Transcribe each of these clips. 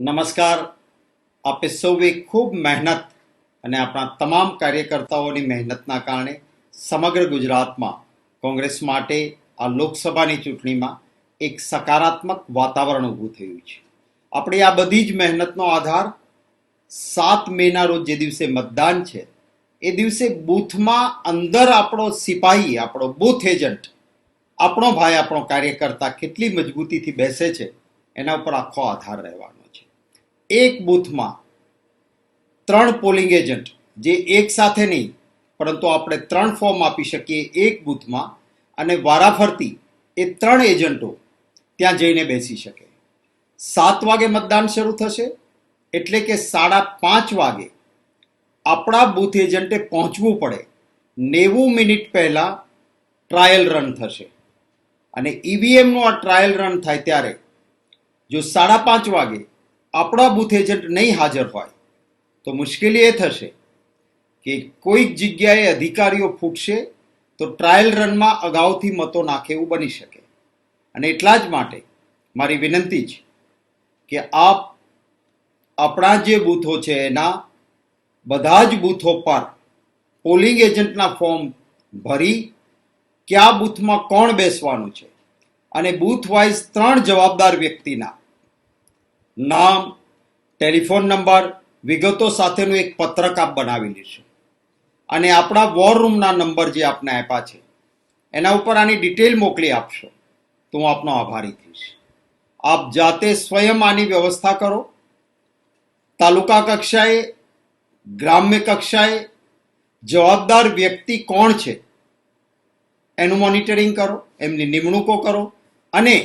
નમસ્કાર. આપે સૌએ ખૂબ મહેનત અને આપણા તમામ કાર્યકર્તાઓની મહેનતના કારણે સમગ્ર ગુજરાતમાં કોંગ્રેસ માટે આ લોકસભાની ચૂંટણીમાં એક સકારાત્મક વાતાવરણ ઊભું થયું છે. આપણી આ બધી જ મહેનતનો આધાર સાત મેના રોજ જે દિવસે મતદાન છે, એ દિવસે બૂથમાં અંદર આપણો સિપાહી, આપણો બૂથ એજન્ટ, આપણો ભાઈ, આપણો કાર્યકર્તા કેટલી મજબૂતીથી બેસે છે, એના ઉપર આખો આધાર રહેવાનો એક બૂથમાં ત્રણ પોલિંગ એજન્ટ, જે એક સાથે નહીં, પરંતુ આપણે ત્રણ ફોર્મ આપી શકીએ એક બૂથમાં અને વારાફરતી એ ત્રણ એજન્ટો ત્યાં જઈને બેસી શકે. સાત વાગે મતદાન શરૂ થશે, એટલે કે સાડા પાંચ વાગે આપણા બૂથ એજન્ટે પહોંચવું પડે. નેવું મિનિટ પહેલાં ટ્રાયલ રન થશે. અને ઈવીએમનું આ ટ્રાયલ રન થાય ત્યારે, જો સાડા પાંચ વાગે આપણા બૂથ એજન્ટ નહીં હાજર હોય, તો મુશ્કેલી એ થશે કે કોઈક જગ્યાએ અધિકારીઓ ફૂટશે તો ટ્રાયલ રનમાં અગાઉથી મતો નાખે એવું બની શકે. અને એટલા જ માટે મારી વિનંતી છે કે આપ આપણા જે બૂથો છે એના બધા જ બૂથો પર પોલિંગ એજન્ટના ફોર્મ ભરી કયા બૂથમાં કોણ બેસવાનું છે. અને બૂથ વાઇઝ ત્રણ જવાબદાર વ્યક્તિના નામ, ટેલિફોન નંબર, વિગતો સાથેનું એક પત્રક આપ બનાવી લેશો અને આપણા વોર રૂમના નંબર જે આપને આપ્યા છે, એના ઉપર આની ડિટેલ મોકલી આપશો, તો હું આપનો આભારી થઈશ. આપ જાતે સ્વયં આની વ્યવસ્થા કરો. તાલુકા કક્ષાએ, ગ્રામ્ય કક્ષાએ જવાબદાર વ્યક્તિ કોણ છે, એનું મોનિટરિંગ કરો, એમની નિમણૂકો કરો અને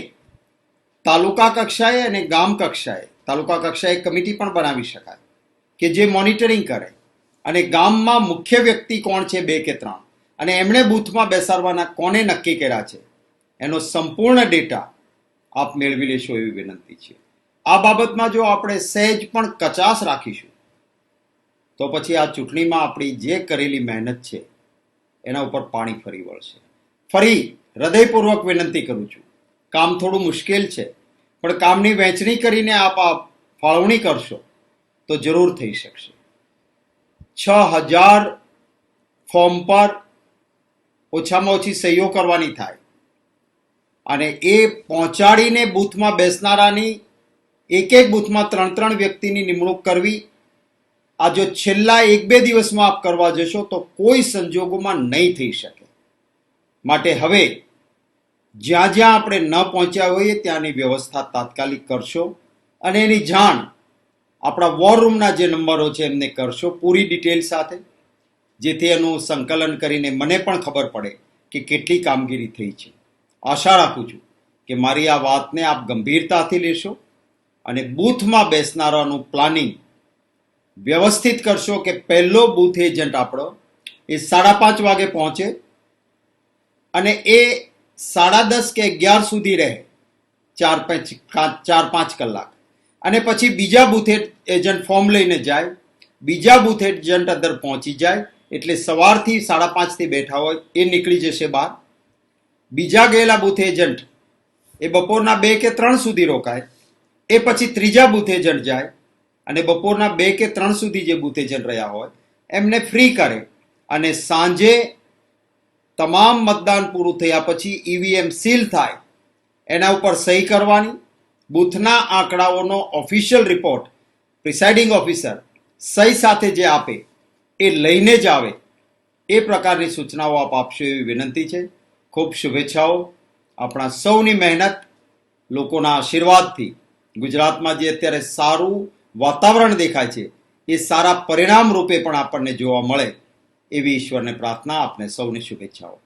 તાલુકા કક્ષાએ અને ગામ કક્ષાએ. તાલુકા કક્ષાએ કમિટી પણ બનાવી શકાય કે જે મોનિટરિંગ કરે. અને ગામમાં મુખ્ય વ્યક્તિ કોણ છે બે કે ત્રણ. અને એમણે બૂથમાં બેસાડવાના કોને નક્કી કર્યા છે? એનો સંપૂર્ણ ડેટા આપ મેળવી લેશો એવી વિનંતી છે. આ બાબતમાં જો આપણે સહેજ પણ કચાશ રાખીશું, તો પછી આ ચૂંટણીમાં આપણી જે કરેલી મહેનત છે, એના ઉપર પાણી ફરી વળશે. ફરી હૃદયપૂર્વક વિનંતી કરું છું. કામ થોડું મુશ્કેલ છે પણ કામની વહેંચણી કરીને આપ આ ફાળવણી કરશો, તો જરૂર થઈ શકશે. છ હજાર ફોર્મ પર ઓછામાં ઓછી સહીઓ કરવાની થાય. અને એ પહોંચાડીને બૂથમાં બેસનારાની એક એક બૂથમાં ત્રણ ત્રણ વ્યક્તિની નિમણૂક કરવી, આ જો છેલ્લા એક બે દિવસમાં આપ કરવા જશો તો કોઈ સંજોગોમાં નહીં થઈ શકે. માટે હવે જ્યાં જ્યાં આપણે ન પહોંચ્યા હોઈએ ત્યાંની વ્યવસ્થા તાત્કાલિક કરશો. અને એની જાણ આપણા વોર રૂમના જે નંબરો છે એમને કરશો પૂરી ડિટેલ સાથે, જેથી એનું સંકલન કરીને મને પણ ખબર પડે કે કેટલી કામગીરી થઈ છે. આશા રાખું છું કે મારી આ વાતને આપ ગંભીરતાથી લેશો અને બૂથમાં બેસનારાનું પ્લાનિંગ વ્યવસ્થિત કરશો કે પહેલો બૂથ એજન્ટ આપણો એ સાડા પાંચ વાગે પહોંચે અને એ સાડા દસ કે અગિયાર સુધી રહે. ચાર પાંચ ચાર પાંચ કલાક. અને પછી બીજા બૂથ એજન્ટ ફોર્મ લઈને જાય. બીજા બૂથ એજન્ટ અંદર પહોંચી જાય. એટલે સવારથી સાડા પાંચથી બેઠા હોય એ નીકળી જશે બહાર. બીજા ગયેલા બૂથ એજન્ટ એ બપોરના બે કે ત્રણ સુધી રોકાય. એ પછી ત્રીજા બૂથ એજન્ટ જાય. અને બપોરના બે કે ત્રણ સુધી જે બુથ એજન્ટ રહ્યા હોય, એમને ફ્રી કરે. અને સાંજે તમામ મતદાન પૂરું થયા પછી ઈવીએમ સીલ થાય. એના ઉપર સહી કરવાની, બૂથના આંકડાઓનો ઓફિશિયલ રિપોર્ટ પ્રિસાઇડિંગ ઓફિસર સહી સાથે જે આપે એ લઈને જ આવે. એ પ્રકારની સૂચનાઓ આપ આપશો એવી વિનંતી છે. ખૂબ શુભેચ્છાઓ. આપણા સૌની મહેનત લોકોના આશીર્વાદથી. ગુજરાતમાં જે અત્યારે સારું વાતાવરણ દેખાય છે, એ સારા પરિણામ રૂપે પણ આપણને જોવા મળે. એવી ઈશ્વરને પ્રાર્થના આપને સૌને શુભેચ્છાઓ.